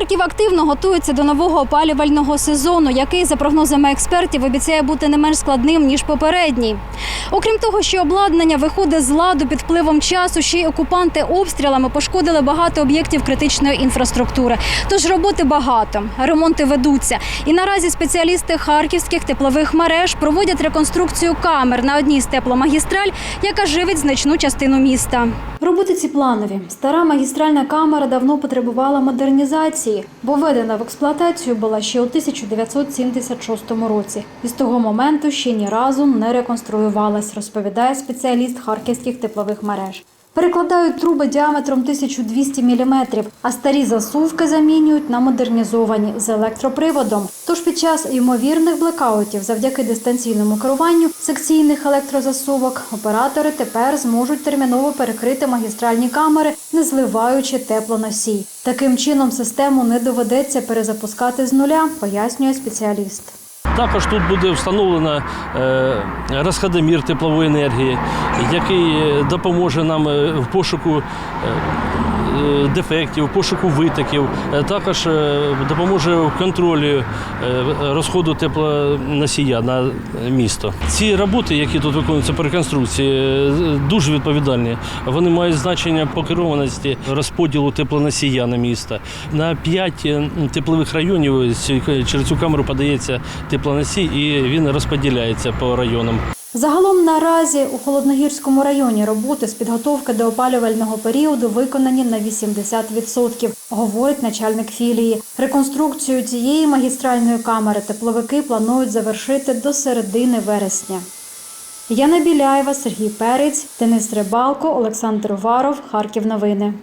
Харків активно готується до нового опалювального сезону, який, за прогнозами експертів, обіцяє бути не менш складним ніж попередній. Окрім того, що обладнання виходить з ладу під впливом часу, ще й окупанти обстрілами пошкодили багато об'єктів критичної інфраструктури. Тож роботи багато, ремонти ведуться. І наразі спеціалісти харківських теплових мереж проводять реконструкцію камер на одній з тепломагістраль, яка живить значну частину міста. Роботи планові. Стара магістральна камера давно потребувала модернізації, бо введена в експлуатацію була ще у 1976 році. І з того моменту ще ні разу не реконструювалась, розповідає спеціаліст харківських теплових мереж. Перекладають труби діаметром 1200 мм, а старі засувки замінюють на модернізовані з електроприводом. Тож під час ймовірних блекаутів, завдяки дистанційному керуванню секційних електрозасувок, оператори тепер зможуть терміново перекрити магістральні камери, не зливаючи теплоносій. Таким чином систему не доведеться перезапускати з нуля, пояснює спеціаліст. Також тут буде встановлено е, розходомір теплової енергії, який е, допоможе нам е, в пошуку дефектів, пошуку витоків. Також допоможе в контролі розходу теплоносія на місто. Ці роботи, які тут виконуються по реконструкції, дуже відповідальні. Вони мають значення по керованості розподілу теплоносія на місто. На п'ять теплових районів через цю камеру подається теплоносій і він розподіляється по районам. Загалом наразі у холодногірському районі роботи з підготовки до опалювального періоду виконані на 80%, говорить начальник філії. Реконструкцію цієї магістральної камери тепловики планують завершити до середини вересня. Яна Біляєва, Сергій Перець, Денис Рибалко, Олександр Уваров, Харків. Новини.